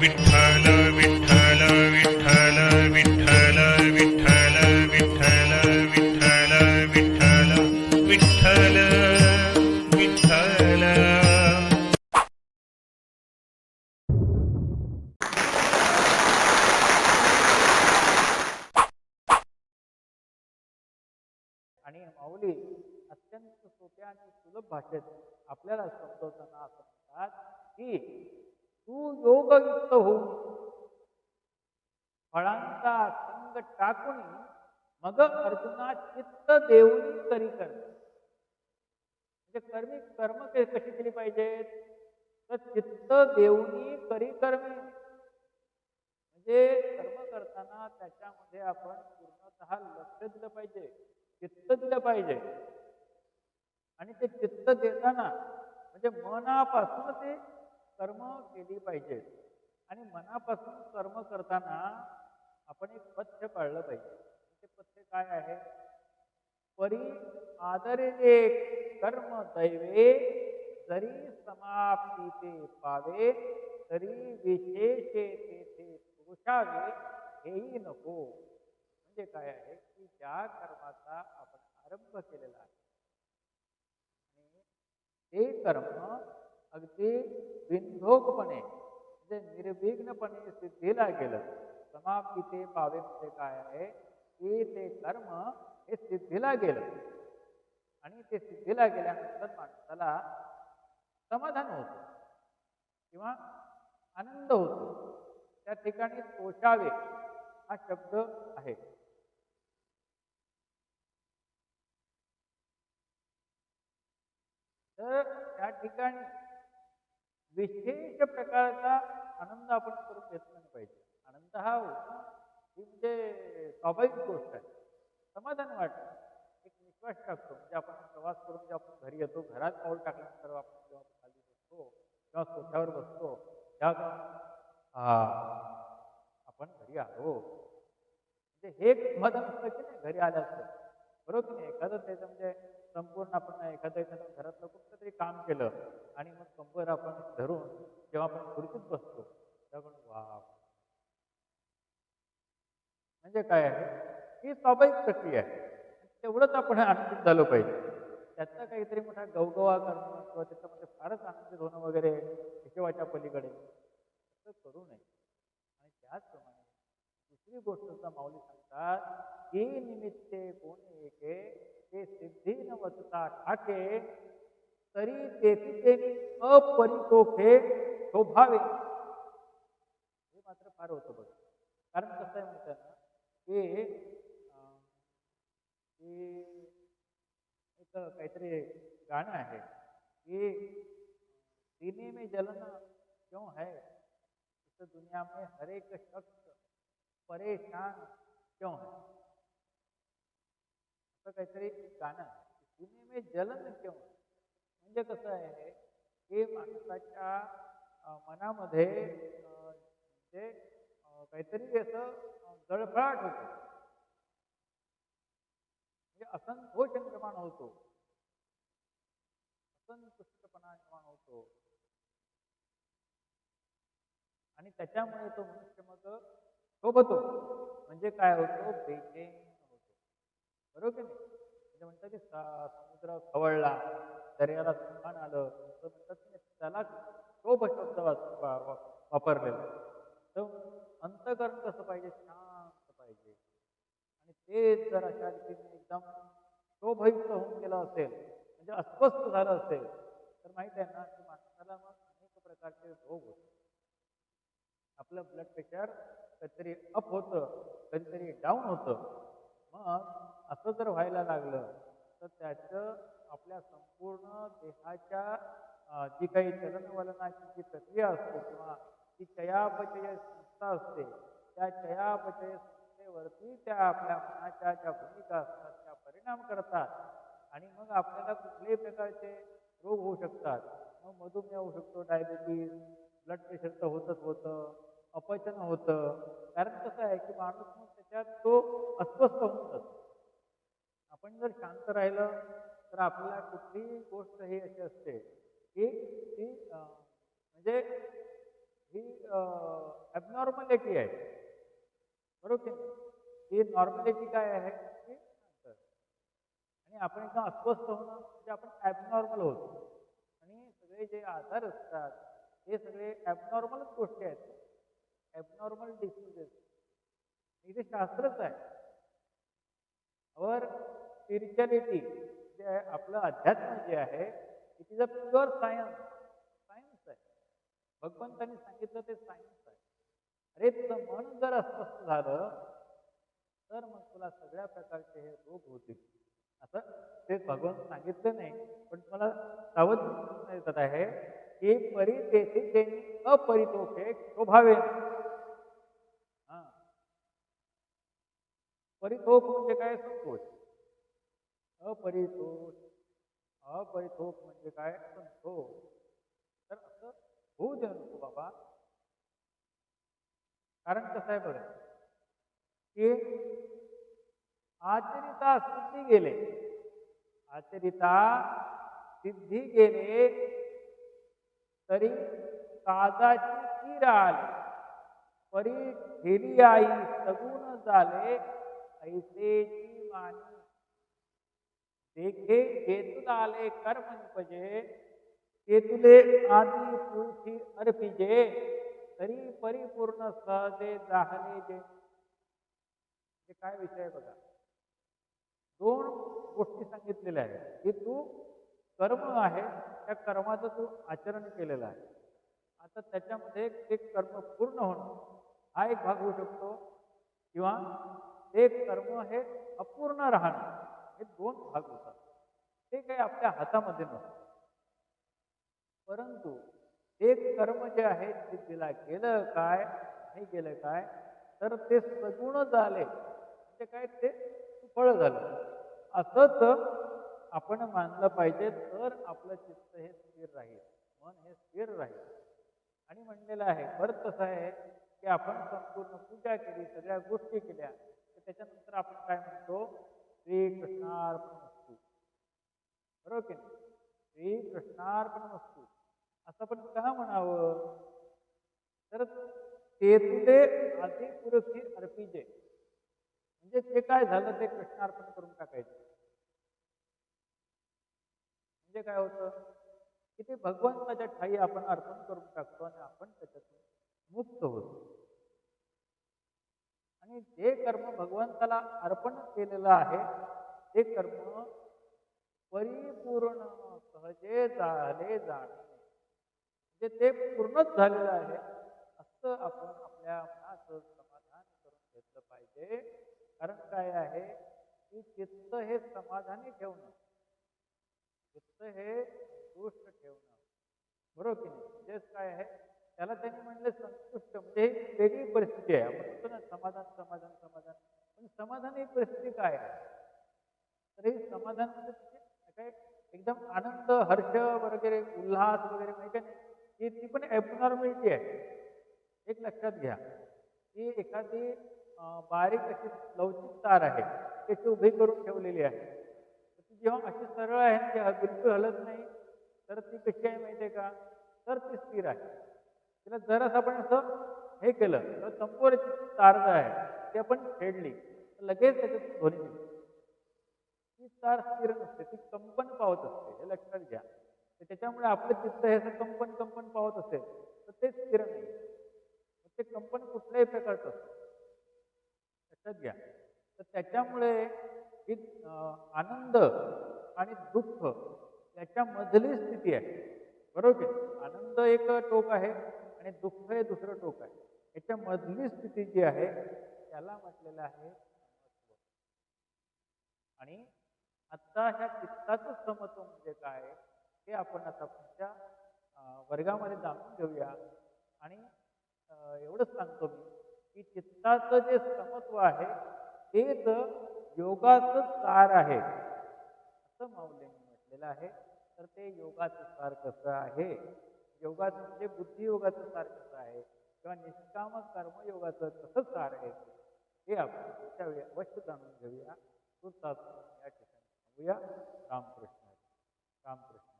विठ्ठल विठ्ठल विठ्ठल विठ्ठल विठ्ठल विठ्ठल विठ्ठल विठ्ठल विठ्ठल विठ्ठल. आणि माऊली अत्यंत सोप्या आणि सुलभ भाषेत आपल्याला समजवताना असं म्हणतात की तू योगयुक्त होऊन फळांचा संग टाकून मग अर्जुना चित्त देऊन तरी कर्म म्हणजे कर्मी कर्म कशी केली पाहिजेत? तर चित्त देऊनी करी कर्मे. म्हणजे कर्म करताना त्याच्यामध्ये आपण पूर्णतः लक्ष दिलं पाहिजे चित्त दिलं पाहिजे. आणि ते चित्त देताना म्हणजे मनापासून ते कर्म केली पाहिजेत आणि मनापासून कर्म करताना आपण एक पथ्य पाळलं पाहिजे. ते पथ्य काय आहे? परी आदरे कर्म दैवे जरी समाप्ती ते पावे तरी विशेषे तेथे पुरुषावे हेही नको. म्हणजे काय आहे? की ज्या कर्माचा आपण आरंभ केलेला आहे ते कर्म अगदी बिनधोकपणे म्हणजे निर्विघ्नपणे सिद्धीला गेलं. समाप्तीचे ते पावे म्हणजे काय आहे? की ते कर्म हे सिद्धीला गेलं. आणि ते सिद्धीला गेल्यानंतर माणसाला समाधान होतं. किंवा आनंद होतो. त्या ठिकाणी पोषावे हा शब्द आहे. तर त्या ठिकाणी विशेष प्रकारचा आनंद आपण करून घेतला नाही पाहिजे. आनंद हा ही म्हणजे स्वाभाविक गोष्ट आहे. समाधान वाटतं. एक विश्वास टाकतो. म्हणजे आपण प्रवास करून जेव्हा आपण घरी येतो घरात पाऊल टाकल्यानंतर आपण जेव्हा खाली बसतो किंवा सोफ्यावर बसतो त्या आपण घरी आलो. म्हणजे हे एक समाधान असतं की नाही? घरी आल्याचं बरोबर की नाही? एखादं त्याचं म्हणजे संपूर्ण आपण एखादं एखादं घरातलं कुठलं तरी काम केलं आणि मग कंबर आपण धरून जेव्हा आपण खुर्चीत बसतो तेव्हा आपण वा म्हणजे काय आहे? ही स्वाभाविक प्रक्रिया आहे. तेवढंच आपण आनंदित झालो पाहिजे. त्याचा काहीतरी मोठा गवगवा करणं किंवा त्याच्यामध्ये फारच आनंदित होणं वगैरे हिशोबाच्या पलीकडे असं करू नये. आणि त्याचप्रमाणे दुसरी गोष्ट माऊली सांगतात की निमित्ते कोण एके ठाके तरी तेथी तेनी अपरितोखे शोभावे हे मात्र फार होतं बघ कारण कसं आहे म्हणतात की एक काहीतरी गाणं आहे की सीने में जलन क्यों है इस दुनिया में हर एक शख्स परेशान क्यों है असं काहीतरी गाणं आहे. सीने जलन केव्हा म्हणजे कसं आहे की माणसाच्या मनामध्ये अं, म्हणजे काहीतरी असं जळफळाट होतो. म्हणजे असंतोष निर्माण होतो. असंतुष्टपणा निर्माण होतो. आणि त्याच्यामुळे तो मनुष्य मग शोभतो. म्हणजे काय होतो? बेचैन बरोबर की नाही? म्हणजे म्हणतात की सा- समुद्र खवळला दर्याला तुफान आलं तर म्हणतात की त्याला शोभ शब्द वापरलेला तर अंतकरण कसं पाहिजे? शांत पाहिजे. आणि ते जर अशा रीतीने एकदम शोभयुक्त होऊन गेलं असेल म्हणजे अस्वस्थ झालं असेल तर माहीत आहे ना की माणसाला मग अनेक प्रकारचे रोग होते आपलं ब्लड प्रेशर कधीतरी अप होतं कधीतरी डाऊन होतं. मग असं जर व्हायला लागलं तर त्याचं आपल्या संपूर्ण देहाच्या जी काही चलनवलनाची जी प्रक्रिया असते किंवा जी चयापचय संस्था असते त्या चयापचय संस्थेवरती त्या आपल्या मनाच्या ज्या भूमिका असतात त्या परिणाम करतात. आणि मग आपल्याला कुठल्याही प्रकारचे रोग होऊ शकतात. मग मधुमेह होऊ शकतो डायबिटीज ब्लड प्रेशर तर होतच होतं अपचन होतं. कारण कसं आहे की माणूस मग त्याच्यात तो अस्वस्थ होऊन जातो. आपण जर शांत राहिलं तर आपल्याला कुठलीही गोष्ट ही अशी असते की ती म्हणजे ही ॲबनॉर्मॅलिटी आहे. बरोबर ही नॉर्मॅलिटी काय आहे? की शांत. आणि आपण एकदम अस्वस्थ होणं म्हणजे आपण ॲबनॉर्मल होतो. आणि सगळे जे आजार असतात हे सगळे ॲबनॉर्मलच गोष्टी आहेत. ॲबनॉर्मल डिसिजेस इथे शास्त्रच आहे. और स्पिरिच्युअलिटी जे आहे आपलं अध्यात्म जे आहे it is a pure science science आहे. भगवंतांनी सांगितलं ते सायन्स आहे. अरे तुझं मन जर अस्वस्थ झालं तर मग तुला सगळ्या प्रकारचे हे रोग होतील. असं ते भगवंत सांगितलं नाही. पण मला सावध येत आहे की परी तेथे अपरितोषे शोभावे हा. परितोष म्हणजे काय? संतोष. अपरितोष. अपरितोष म्हणजे काय? संतोष. तर असं होऊ दे नको बाबा. कारण कसं आहे बघा की आचरिता सिद्धी गेले. आचरिता सिद्धी गेले तरी काजाची तीर आली. परी ठेली आई सगुण झाले. ऐसेची मानी देखे जेतुल आले कर्म निपजे केतुले आदी पृथ्वी अर्पिजे तरी परिपूर्ण सहजे जाहले जे. हे काय विषय आहे बघा? दोन गोष्टी सांगितलेल्या आहेत. की तू कर्म आहे त्या कर्माचं तू आचरण केलेलं आहे. आता त्याच्यामध्ये ते कर्म पूर्ण होणं हा एक भाग होऊ शकतो. किंवा ते कर्म हे अपूर्ण राहणं. हे दोन भाग होतात. ते काही आपल्या हातामध्ये नसतं परंतु एक कर्म जे आहे ते तिला गेलं काय नाही गेलं काय तर ते सगुण झाले. म्हणजे काय? ते सुफळ झालं. असंच आपण मानलं पाहिजे तर आपलं चित्त हे स्थिर राहील. मन हे स्थिर राहील. आणि म्हणलेलं आहे परत कसं आहे की आपण संपूर्ण पूजा केली सगळ्या गोष्टी केल्या तर त्याच्यानंतर आपण काय म्हणतो? श्री कृष्णार्पण वस्तू बरोबर की नाही? श्री कृष्णार्पण वस्तू असं पण का म्हणावं? तर ते तुले आधी पुरखी अर्पिजे. म्हणजे ते काय झालं ते कृष्णार्पण करून टाकायचं. म्हणजे काय होतं? की ते भगवंताच्या ठाई आपण अर्पण करून टाकतो आणि आपण त्याच्यातून मुक्त होतो. आणि जे कर्म भगवंताला अर्पण केलेलं आहे ते कर्म परिपूर्ण सहजे झाले जाणे. म्हणजे ते पूर्णच झालेलं आहे असं आपण आपल्या मनाचं समाधान करून घेतलं पाहिजे. कारण काय आहे की चित्त हे समाधानी ठेवणं चित्त हे दुष्ट ठेवणं. बरोबर की नाही? म्हणजेच काय आहे? त्याला त्यांनी म्हणलं संतुष्ट. म्हणजे ही वेगळी परिस्थिती आहे. आपण म्हणतो ना समाधान समाधान समाधान. पण समाधान ही परिस्थिती काय आहे? तर ही समाधान म्हणजे काय एकदम आनंद हर्ष वगैरे उल्हास वगैरे म्हणजे माहिती ही ती पण ॲबनॉर्मॅलिटी आहे. एक लक्षात घ्या. की एखादी बारीक अशी लवचिक तार आहे. त्याची उभी करून ठेवलेली आहे. ती जेव्हा अशी सरळ आहे ती बिलकुल हलत नाही तर ती कशी आहे माहिती आहे का? तर ती स्थिर आहे. तिला जरास आपण असं हे केलं तर संपूर्ण तार जे आहे ती आपण खेळली तर लगेच त्याच्यात ध्वनी ती तार स्थिर नसते ती कंपन पावत असते हे लक्षात घ्या. तर त्याच्यामुळे आपलं चित्त हे असं कंपन कंपन पावत असेल तर ते स्थिर नाही. ते कंपन कुठल्याही प्रकारचं असतं. लक्षात घ्या. तर त्याच्यामुळे ही आनंद आणि दुःख याच्यामधली स्थिती आहे. बरोबर की आनंद एक टोक आहे. आणि दुःख हे दुसरं टोक आहे. याच्यामधली स्थिती जी आहे त्याला म्हटलेलं आहे आणि आत्ता ह्या चित्ताचं समत्व म्हणजे काय हे आपण आता पुढच्या वर्गामध्ये जाणून घेऊया. आणि एवढंच सांगतो मी की चित्ताचं जे समत्व आहे तेच योगाचं सार आहे असं माऊलींनी म्हटलेलं आहे तर ते योगाचं सार कसं आहे? योगाचं म्हणजे बुद्धियोगाचं सार कसं आहे? किंवा निष्काम कर्मयोगाचं कसं सार आहे? हे आपण त्यावेळी अवश्य जाणून घेऊया. तुर्तास या ठिकाणी सांगूया रामकृष्ण रामकृष्ण.